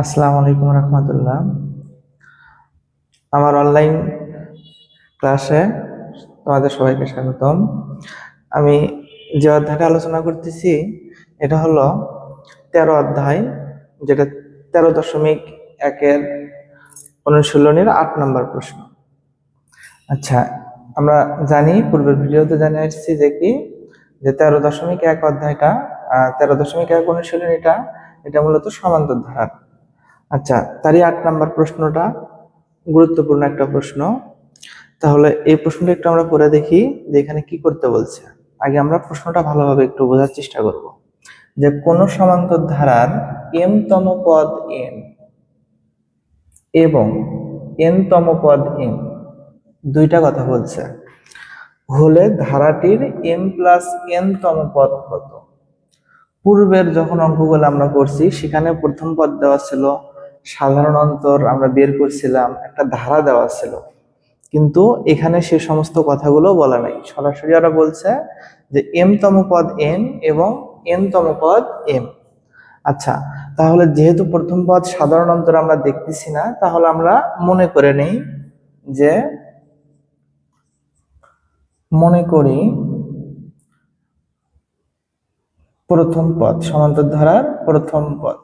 আসসালামু আলাইকুম রহমতুল্লাহ। আমার অনলাইন ক্লাসে তোমাদের সবাইকে স্বাগতম। আমি যে অধ্যায়টা আলোচনা করতেছি, এটা হলো তেরো অধ্যায়, যেটা তেরো দশমিক একের অনুশীলনের আট নম্বর প্রশ্ন। আচ্ছা আমরা জানি, পূর্বের ভিডিওতে জানিয়ে আসছি যে কি, যে তেরো দশমিক এক অধ্যায়টা তেরো দশমিক এক অনুশীলনীটা, এটা মূলত সমান্তর ধারার আচ্ছা তারই আট নাম্বার প্রশ্নটা গুরুত্বপূর্ণ একটা প্রশ্ন। তাহলে এই প্রশ্নটা একটু আমরা পড়ে দেখি যে এখানে কি করতে বলছে। আগে আমরা প্রশ্নটা ভালোভাবে একটু বোঝার চেষ্টা করব। যে কোন সমান্তর ধারার এম তম পদ এন এবং এন তম পদ এন দুইটা কথা বলছে। হলে ধারাটির এম প্লাস এন তম পদ কত? পূর্বের যখন অঙ্কগুলো আমরা করছি, সেখানে প্রথম পদ দেওয়া ছিল সাধারণ অন্তর আমরা বের করছিলাম, একটা ধারা দেওয়া ছিল। কিন্তু এখানে সে সমস্ত কথাগুলো বলা নাই। সরাসরি ওরা বলছে যে এম তম পদ এন এবং এন তম পদ এম আচ্ছা তাহলে যেহেতু প্রথম পদ সাধারণ অন্তর আমরা দেখতেছি না, তাহলে আমরা মনে করে নেই যে, মনে করি প্রথম পদ, সমান্তর ধারার প্রথম পদ।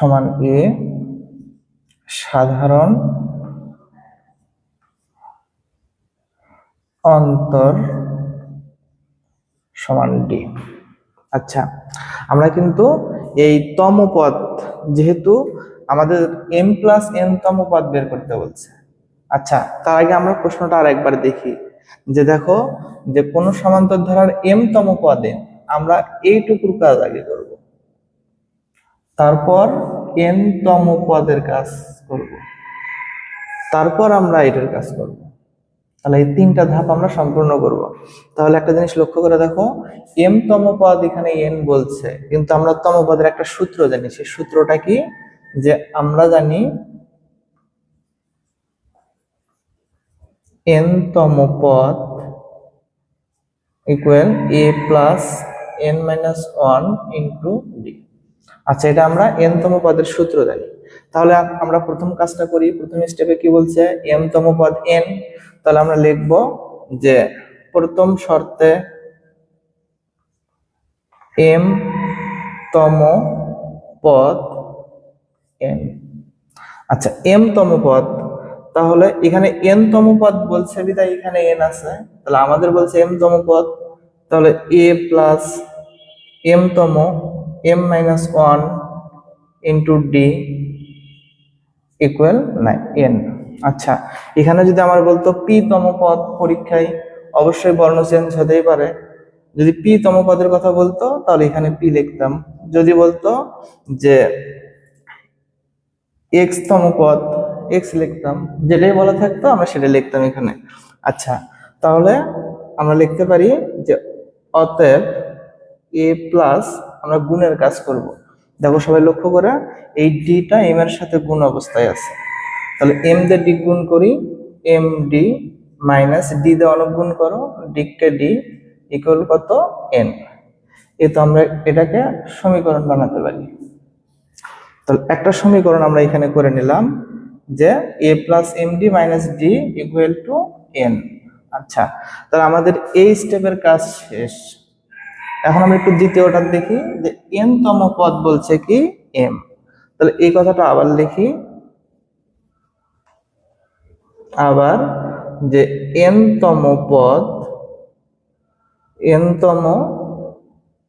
সমান এ সাধারণ অন্তর সমান ডি আচ্ছা আমরা কিন্তু এই তম পদ যেহেতু আমাদের এম প্লাস এন তম পদ বের করতে বলছে। আচ্ছা তার আগে আমরা প্রশ্নটা আর একবার দেখি। যে দেখো, যে কোন সমান্তর ধারার এম তম পদে আমরা এইটুকুর কাজ আগে করব। তারপর এন তম পদের কাজ করব। তারপর আমরা এটার কাজ করব। তাহলে এই তিনটা ধাপ আমরা সম্পূর্ণ করব। তাহলে একটা জিনিস লক্ষ্য করে দেখো এম তম পদ এখানে এন বলছে, কিন্তু আমরা তম পদের একটা সূত্র জানি। সেই সূত্রটা কি? যে আমরা জানি এন তম পদ equal a plus n minus one into d আচ্ছা এটা আমরা এন তম পদের সূত্র জানি। তাহলে আমরা প্রথম কাজটা করি, প্রথম স্টেপে কি বলছে? এম তম পদ এন তাহলে আমরা লিখব যে প্রথম শর্তে এম তম পদ এন আচ্ছা এম তম পদ, তাহলে এখানে এন তম পদ বলছে বিদায় এখানে এন আছে। তাহলে আমাদের বলছে এম তম পদ, তাহলে এ প্লাস এম তম m minus one into d equal n আচ্ছা এখানে যদি আমার বলতো পি তম পদ পরীক্ষায় অবশ্যই বর্ণ চেঞ্জ হতেই পারে। যদি পি তম পদের কথা বলতো, তাহলে এখানে পি লিখতাম। যদি বলতো যে এক্স তম পদ এক্স লিখতাম। যেটাই বলা থাকতো, আমরা সেটা লিখতাম এখানে। আচ্ছা তাহলে আমরা লিখতে পারি যে অতএব এ প্লাস আমরা গুণের কাজ করব। দেখো সবাই লক্ষ্য করে, এই ডিটা এম এর সাথে গুণ অবস্থায় আছে। তাহলে এম দিয়ে ডি গুণ করি এম ডি মাইনাস ডি দিয়ে অনেক গুণ করো ডিকে ডি ইকুয়াল কত এন এ তো আমরা এটাকে সমীকরণ বানাতে পারি। তাহলে একটা সমীকরণ আমরা এখানে করে নিলাম যে a plus m d minus d equal to n আচ্ছা তাহলে আমাদের এই স্টেপের কাজ শেষ। এখন আমি একটু দ্বিতীয়টা দেখি যে এন তম পদ বলছে কি এম। তাহলে এই কথাটা আবার লিখি। আবার যে এন তম পদ, এন তম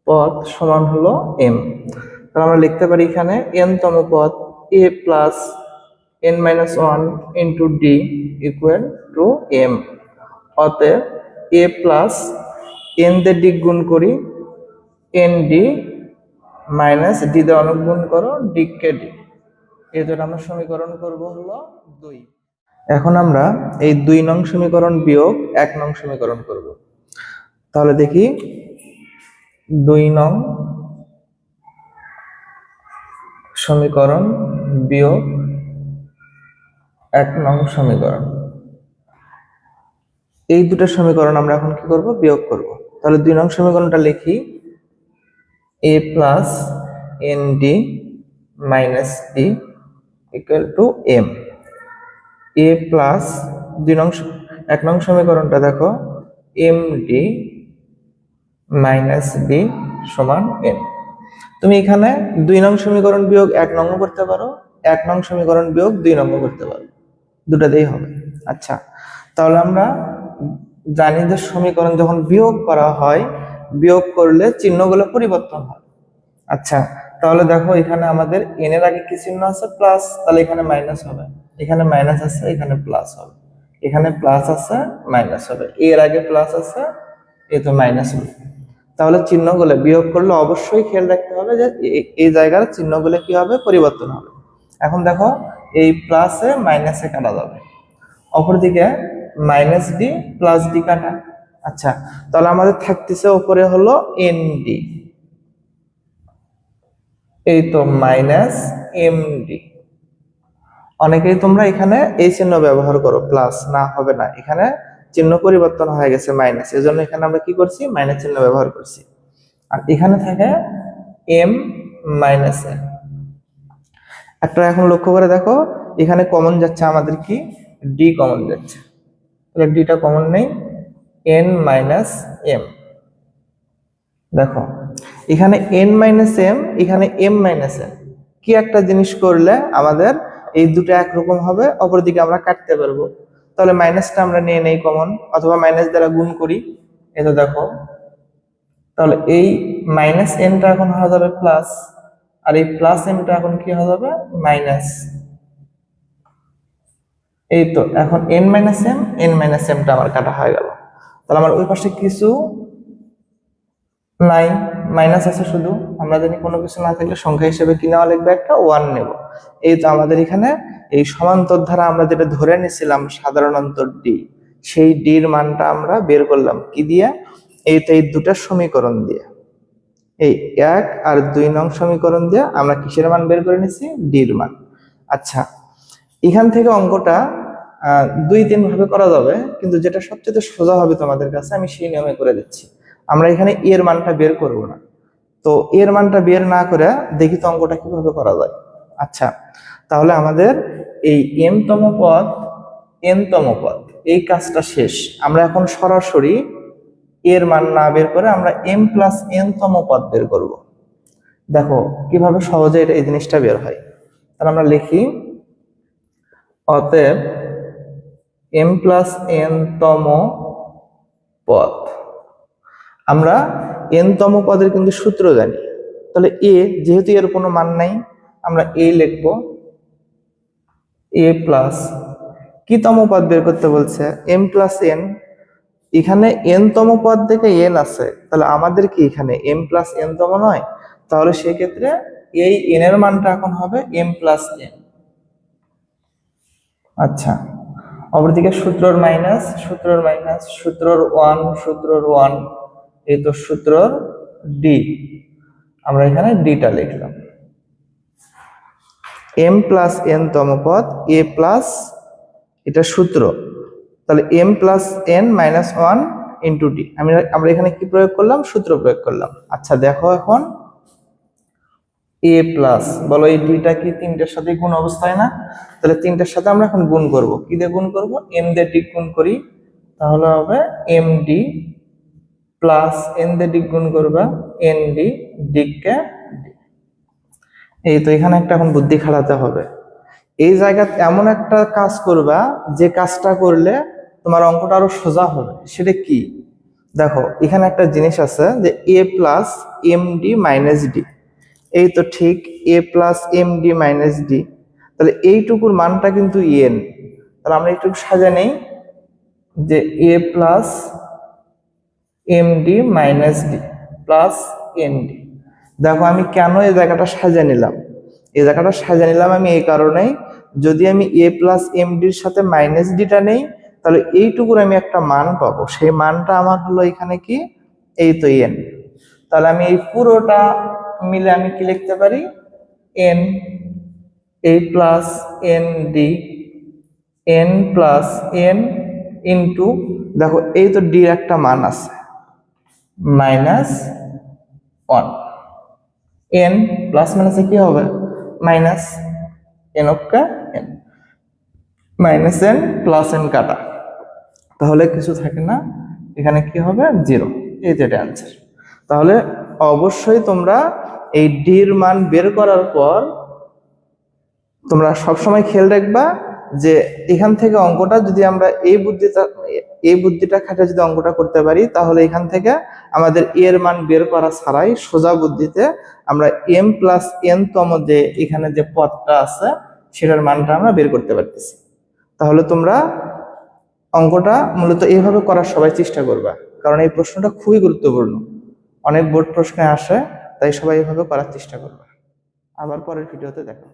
পদ সমান হলো এম। তাহলে আমরা লিখতে পারি এখানে এন তম পদ a plus n minus one into d equal to m. অতএব এ প্লাস এন দিয়ে ডি গুণ করি এন ডি মাইনাস ডি দিয়ে অনুগুণ করো ডি কে ডি এই দুটো আমরা সমীকরণ করব হলো দুই। এখন আমরা এই দুই নং সমীকরণ বিয়োগ এক নং সমীকরণ করব। তাহলে দেখি, দুই নং সমীকরণ বিয়োগ এক নং সমীকরণ। এই দুটো সমীকরণ আমরা এখন কি করব? বিয়োগ করব। তাহলে দুই নং সমীকরণটা লিখি plus n d minus d equal to m a plus দুই নং এক নং সমীকরণটা দেখো এম ডি মাইনাস ডি সমান এন তুমি এখানে দুই নং সমীকরণ বিয়োগ এক নং করতে পারো, এক নং সমীকরণ বিয়োগ দুই নং করতে পারো। দুটাতেই হবে। আচ্ছা তাহলে আমরা জানি যে সমীকরণ যখন বিয়োগ করা হয় বিয়োগ করলে চিহ্নগুলো পরিবর্তন হয়। আচ্ছা তাহলে দেখো এখানে আমাদের এন এর আগে কি চিহ্ন আছে? প্লাস তাহলে এখানে মাইনাস হবে। এখানে মাইনাস আছে, এখানে প্লাস হবে। এখানে প্লাস আছে মাইনাস হবে। এর আগে প্লাস আছে, এ তো মাইনাস হবে। তাহলে চিহ্নগুলো বিয়োগ করলে অবশ্যই খেয়াল রাখতে হবে যে এই জায়গার চিহ্নগুলো কি হবে? পরিবর্তন হবে। এখন দেখো, এই প্লাসে মাইনাসে কাটা যাবে। অপরদিকে মাইনাস ডি প্লাস ডি কাটা। আচ্ছা তাহলে আমাদের থাকতেছে উপরে হলো এন ডি এই তো মাইনাস এম ডি অনেকেই তোমরা এখানে এই চিহ্ন ব্যবহার করো প্লাস না, হবে না। এখানে চিহ্ন পরিবর্তন হয়ে গেছে মাইনাস এজন্য এখানে আমরা কি করছি? মাইনাস চিহ্ন ব্যবহার করছি। আর এখানে থাকে এম মাইনাস এন একটা এখন লক্ষ্য করে দেখো, এখানে কমন যাচ্ছে, আমাদের কি? ডি কমন যাচ্ছে। তাহলে ডিটা কমন নেই। এন মাইনাস এম দেখো, এখানে এন মাইনাস এম এখানে এম মাইনাস এম কি একটা জিনিস করলে আমাদের এই দুটো একরকম হবে, অপরদিকে আমরা কাটতে পারব। তাহলে মাইনাসটা আমরা নিয়ে নেই কমন অথবা মাইনাস দ্বারা গুণ করি। এটা দেখো, তাহলে এই মাইনাস এনটা এখন হয়ে যাবে প্লাস আর এই প্লাস এমটা এখন কি হয়ে যাবে? মাইনাস এই তো, এখন n minus m n minus এমটা আমার কাটা হয়ে গেল। তাহলে আমার ওই পাশে কিছু নাই মাইনাস আছে শুধু। আমরা জানি কোনো কিছু না থাকলে সংখ্যা হিসেবে কি নেওয়া লিখবে? একটা ওয়ান নেব। এই তো আমাদের এখানে এই সমান্তর ধারা আমরা যেটা ধরে নিয়েছিলাম সাধারণ অন্তর ডি সেই ডির মানটা আমরা বের করলাম কি দিয়ে? এই তো এই দুটা সমীকরণ দিয়ে। এই এক আর দুই নং সমীকরণ দিয়ে আমরা কিসের মান বের করে নিছি ডির মান। আচ্ছা এখান থেকে অঙ্কটা দুই তিন ভাবে করা যাবে, কিন্তু যেটা সবচেয়ে সোজা হবে তোমাদের কাছে, আমি সেই নিয়মে করে দিচ্ছি। আমরা এখানে এর মানটা বের করব না। তো এর মানটা বের না করে দেখি তো অঙ্কটা কীভাবে করা যায়। আচ্ছা তাহলে আমাদের এই এম তম পদ এন তম পদ, এই কাজটা শেষ। আমরা এখন সরাসরি এর মান না বের করে আমরা এম প্লাস এন তম পদ বের করব। দেখো, কীভাবে সহজে এটা এই জিনিসটা বের হয়। তাহলে আমরা লিখি, অতএব এম প্লাস এন তম পদ। আমরা এন তম পদের কিন্তু সূত্র জানি। তাহলে এ যেহেতু এর কোনো মান নাই, আমরা এ লিখব। এ প্লাস কি তম পদ বের করতে বলছে? M plus n. এখানে এন তম পদ থেকে এন আছে। তাহলে আমাদের কি এখানে এম প্লাস এন তম নয়? তাহলে সেক্ষেত্রে এই এন এর মানটা এখন হবে এম প্লাস এন। আচ্ছা। অপরদিকে সূত্রর মাইনাস সূত্রর মাইনাস, সূত্রর ওয়ান সূত্রর ওয়ান, এই তো সূত্রর ডি। আমরা এখানে ডিটা লিখলাম। এম প্লাস এন তম পদ এ প্লাস এটা সূত্র। তাহলে m plus n minus one into d. আমি আমরা এখানে কি প্রয়োগ করলাম? সূত্র প্রয়োগ করলাম। আচ্ছা দেখো এখন এ প্লাস বলো এই ডিটা কি তিনটার সাথে গুণ অবস্থায় না? তাহলে তিনটার সাথে আমরা এখন গুণ করব। কি দিয়ে গুণ করব? এম দিয়ে ডি গুণ করি। তাহলে হবে এম ডি প্লাস এন দিয়ে ডি গুণ করবা। এন ডি ডিকে এই তো এখানে একটা এখন বুদ্ধি খাটাতে হবে। এই জায়গাতে এমন একটা কাজ করবা, যে কাজটা করলে তোমার অঙ্কটা আরও সোজা হবে। সেটা কি? দেখো, এখানে একটা জিনিস আছে যে a plus m d minus d এই তো ঠিক a plus m d minus d তাহলে এইটুকুর মানটা কিন্তু এন তাহলে আমরা একটু সাজা নেই যে a plus m d minus d plus n d দেখো আমি কেন এই জায়গাটা সাজা নিলাম? এই জায়গাটা সাজা নিলাম আমি এই কারণেই। যদি আমি এ প্লাস এম ডির সাথে মাইনাস ডিটা নেই, তাহলে এইটুকুর আমি একটা মান পাবো। সেই মানটা আমার হলো এখানে কি? এই তো এন তাহলে আমি এই পুরোটা মিলে আমি কি লিখতে পারি? N a plus n d n plus n into দেখো, এই তো ডির একটা মান আছে মাইনাস ওয়ান এন প্লাস মাইনাসে কি হবে? Minus n অক্কা n minus n plus n কাটা। তাহলে কিছু থাকে না, এখানে কি হবে? জিরো এই যেটা অ্যান্সার তাহলে অবশ্যই তোমরা এই ডির মান বের করার পর তোমরা সবসময় খেয়াল রাখবা যে এখান থেকে অঙ্কটা যদি আমরা এই বুদ্ধিটা এই বুদ্ধিটা খাটে যদি অঙ্কটা করতে পারি, তাহলে এখান থেকে আমাদের এর মান বের করা ছাড়াই সোজা বুদ্ধিতে আমরা এম প্লাস এন তম যে এখানে যে পদটা আছে, সেটার মানটা আমরা বের করতে পারতেছি। তাহলে তোমরা অঙ্কটা মূলত এইভাবে করার সবাই চেষ্টা করবা, কারণ এই প্রশ্নটা খুবই গুরুত্বপূর্ণ। অনেক বোর্ড প্রশ্নে আসে তাই সবাই এভাবে করার চেষ্টা করবে আবার পরের ভিডিওতে দেখা।